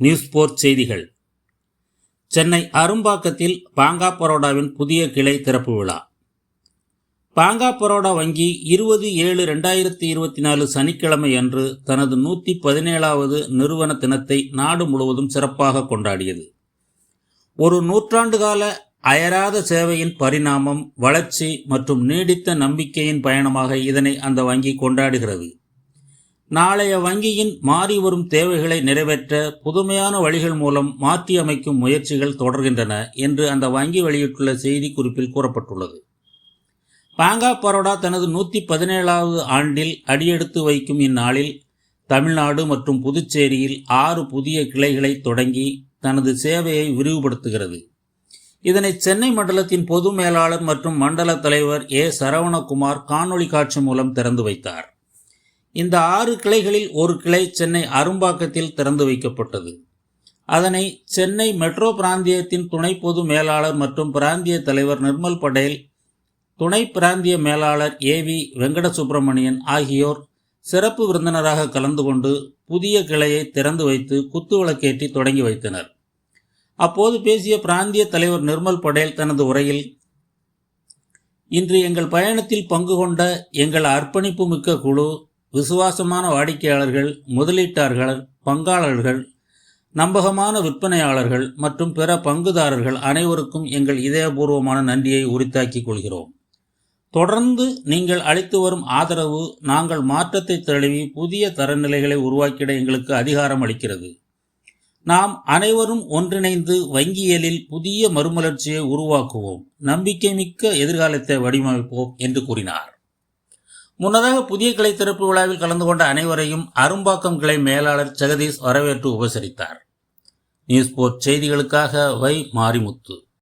News board செய்திகள். சென்னை அரும்பாக்கத்தில் பாங்கா பரோடாவின் புதிய கிளை திறப்பு விழா. பாங்கா பரோடா வங்கி இருபது ஏழு ரெண்டாயிரத்தி இருபத்தி நாலு சனிக்கிழமை அன்று தனது நூற்றி பதினேழாவது நிறுவன தினத்தை நாடு முழுவதும் சிறப்பாக கொண்டாடியது. ஒரு நூற்றாண்டு கால அயராத சேவையின் பரிணாமம் வளர்ச்சி மற்றும் நீடித்த நம்பிக்கையின் பயணமாக இதனை அந்த வங்கி கொண்டாடுகிறது. நாளைய வங்கியின் மாறி வரும் தேவைகளை நிறைவேற்ற புதுமையான வழிகள் மூலம் மாற்றியமைக்கும் முயற்சிகள் தொடர்கின்றன என்று அந்த வங்கி வெளியிட்டுள்ள செய்திக்குறிப்பில் கூறப்பட்டுள்ளது. பாங்கா பரோடா தனது நூற்றி பதினேழாவது ஆண்டில் அடியெடுத்து வைக்கும் இந்நாளில் தமிழ்நாடு மற்றும் புதுச்சேரியில் ஆறு புதிய கிளைகளை தொடங்கி தனது சேவையை விரிவுபடுத்துகிறது. இதனை சென்னை மண்டலத்தின் பொது மேலாளர் மற்றும் மண்டல தலைவர் ஏ சரவணகுமார் காணொளி காட்சி மூலம் திறந்து வைத்தார். இந்த ஆறு கிளைகளில் ஒரு கிளை சென்னை அரும்பாக்கத்தில் திறந்து வைக்கப்பட்டது. அதனை சென்னை மெட்ரோ பிராந்தியத்தின் துணை பொது மேலாளர் மற்றும் பிராந்திய தலைவர் நிர்மல் படேல் துணை பிராந்திய மேலாளர் ஏ வி வெங்கட சுப்பிரமணியன் ஆகியோர் சிறப்பு விருந்தினராக கலந்து கொண்டு புதிய கிளையை திறந்து வைத்து குத்துவிளக்கேற்றி தொடங்கி வைத்தனர். அப்போது பேசிய பிராந்திய தலைவர் நிர்மல் படேல் தனது உரையில் இன்று எங்கள் பயணத்தில் பங்கு கொண்ட எங்கள் அர்ப்பணிப்பு மிக்க குழு விசுவாசமான வாடிக்கையாளர்கள் முதலீட்டாளர்கள் பங்காளர்கள் நம்பகமான விற்பனையாளர்கள் மற்றும் பிற பங்குதாரர்கள் அனைவருக்கும் எங்கள் இதயபூர்வமான நன்றியை உரித்தாக்கிக் கொள்கிறோம். தொடர்ந்து நீங்கள் அளித்து வரும் ஆதரவு நாங்கள் மாற்றத்தை தழுவி புதிய தரநிலைகளை உருவாக்கிட எங்களுக்கு அதிகாரம் அளிக்கிறது. நாம் அனைவரும் ஒன்றிணைந்து வங்கியலில் புதிய மறுமலர்ச்சியை உருவாக்குவோம். நம்பிக்கை மிக்க எதிர்காலத்தை வடிவமைப்போம் என்று கூறினார். முன்னதாக புதிய கிளை திறப்பு விழாவில் கலந்து கொண்ட அனைவரையும் அரும்பாக்கம் கிளை மேலாளர் ஜெகதீஷ் வரவேற்று உபசரித்தார். நியூஸ் போர்ட் செய்திகளுக்காக வை மாரிமுத்து.